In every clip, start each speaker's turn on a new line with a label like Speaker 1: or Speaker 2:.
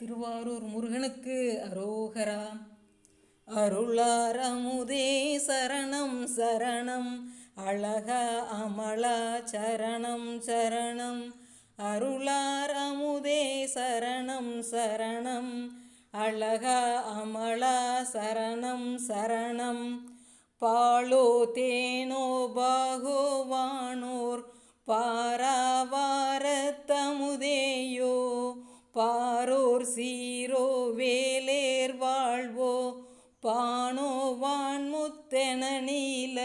Speaker 1: திருவாரூர் முருகனுக்கு அரோகரா. அருளாரமுதே சரணம் சரணம். அழகா அமலா சரணம் சரணம். அருளாரமுதே சரணம் சரணம். அழகா அமலா சரணம் சரணம். பாலோ தேனோ பாகோவானோர் பாரா சீரோ வேலேர் வாழ்வோ பானோ வான்முத்தென நீல.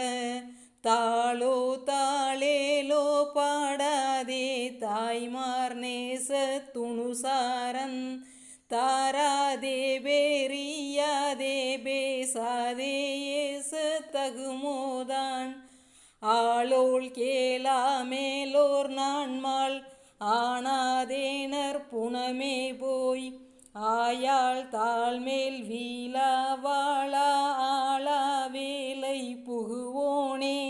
Speaker 1: தாளோ தாளேலோ பாடாதே தாய்மார் நேச துணுசாரன். தாராதே பேரியாதே பேசாதே ஏச தகுமோதான். ஆளோள் கேளா மேலோர் நான்மாள் ஆனாதேனர் புனமே போய் ஆயாள் தாழ்மேல் வீலா வாழா ஆளா வேலை புகுவோனே.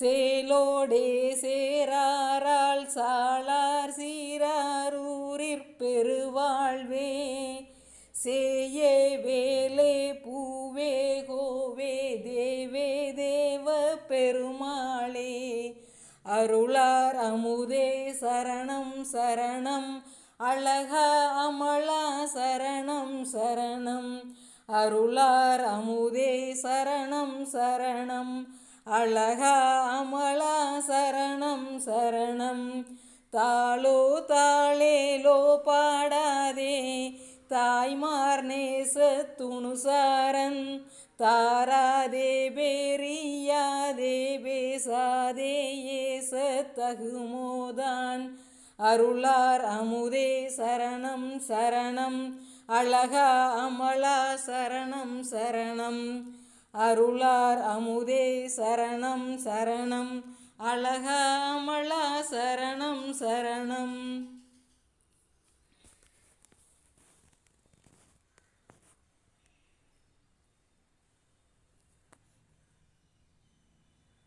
Speaker 1: சேலோடே சேராரால் சாளார் சீராரூரிற் பெருவாழ்வே. சேயே வேலே பூவே கோவே தேவே தேவ பெருமாளே. அருளார் அமுதே சரணம் சரணம் அழக அமலா சரணம் சரணம். அருளார் அமுதே சரணம் சரணம். அழக அமலா சரணம் சரணம். தாளோ தாளேலோ பாடாதே. தாய்மார் நேச துணுசாரன் தாராதே பேரியாதே. பேசாதே ஏச தகுமோதான். அருளார் அமுதே சரணம் சரணம். அழகா அமலா சரணம் சரணம். அருளார் அமுதே சரணம் சரணம். அழகா அமலா சரணம் சரணம்.